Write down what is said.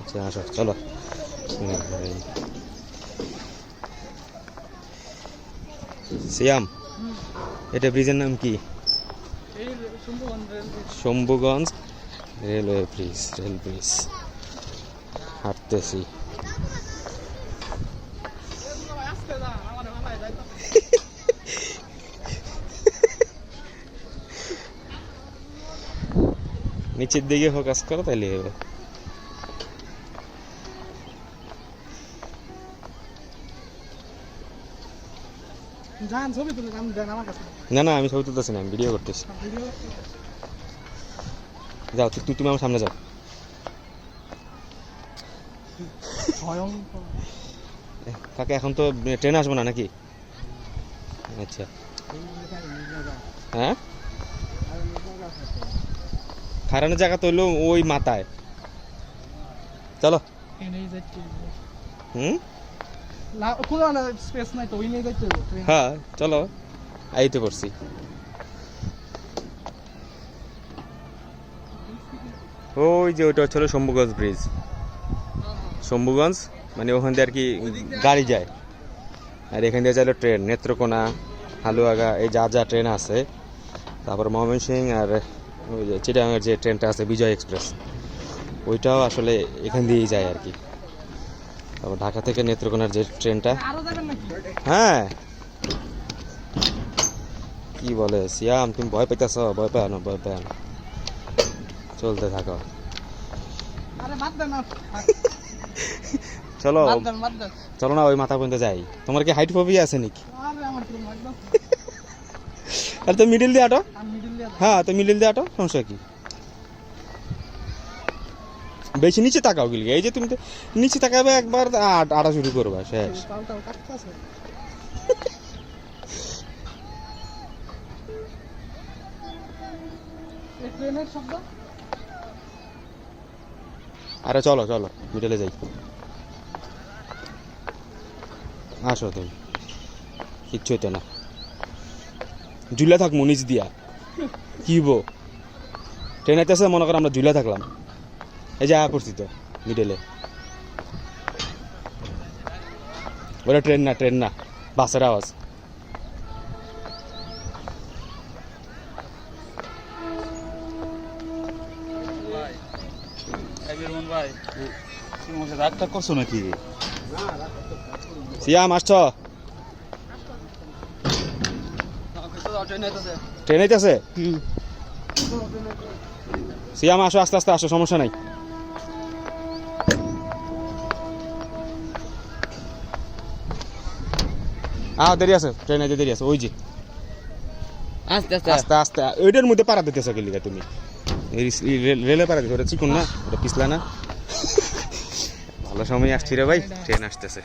আচ্ছা চলো। সিয়াম, এটা ব্রিজের নাম কি? Shambhuganj railway bridge, rail bridge. হাঁটতেছি। নিচের দিকে ফোকাস করো তাহলে হবে। না না আমি ছবি তুলতেছি না আমি ভিডিও করতেছি। যাও তুই তুমি আমার সামনে যাও। কাকে এখন তো ট্রেন আসব না নাকি? আচ্ছা। হ্যাঁ? খারানোর জায়গা তো হইল ওই মাথায়। চলো। হুম? কোনো স্পেস নাই তো ওই হ্যাঁ চলো। আইতে পড়ছি। ওই যে ওইটা হচ্ছিল শম্ভুগঞ্জ ব্রিজ শম্ভুগঞ্জ মানে ওখান দিয়ে আর কি গাড়ি যায়। আর এখান দিয়ে চাইলো ট্রেন নেত্রকোনা, হালুয়াগা, এই যা যা ট্রেন আছে। তারপর ময়মনসিং আর ওই যে চিটাগাঙের যে ট্রেনটা আছে, বিজয় এক্সপ্রেস। ওইটাও আসলে এখান দিয়েই যায় আর কি। তারপর ঢাকা থেকে নেত্রকোনার যে ট্রেনটা। হ্যাঁ। কি বলে? সিয়াম তুমি ভয় পাইতেছ? ভয় পায় না ভয় পায় না। চলতে থাকো। চলো। চলো না ওই মাথা পর্যন্ত যাই। তোমার কি হাইট ফোবিয়া আছে নাকি? আরে তো মিডিল দিয়ে আটো। হ্যাঁ তো মিডিল দিয়ে আটো সমস্যা কি? বেশি নিচে তাকাও গেলি এই যে তুমি তো নিচে তাকাবে একবার আট শুরু করবা, শেষ। আরে চলো চলো মিডলে যাই। আসো তুমি। কিচ্ছু হইতো না। ঝুলে থাকব নিচ দিয়া। কি বো? ট্রেন আইতেছে, মনে করো আমরা ঝুলে থাকলাম। এই যে আয়া পড়ছি তো মিডলে ওটা ট্রেন না ট্রেন না বাসের আওয়াজ। ভাই তুমি আমাকে রাগটা করছ নাকি? সিয়াম আসছ? ট্রেন আইতেছে? সিয়াম আসো আস্তে আস্তে আসো সমস্যা নাই। আ দেরি আছে ট্রেন আইতে দেরি আছে ওই যে। আস্তে আস্তে। আস্তে আস্তে ওইটার মধ্যে পাড়া দিতেছো কি লিগা তুমি? রেলে পাড়া দিতে ওটা চিকুন না ওটা পিছলা না? ভালো সময় আসছি রে ভাই ট্রেন আসতেছে।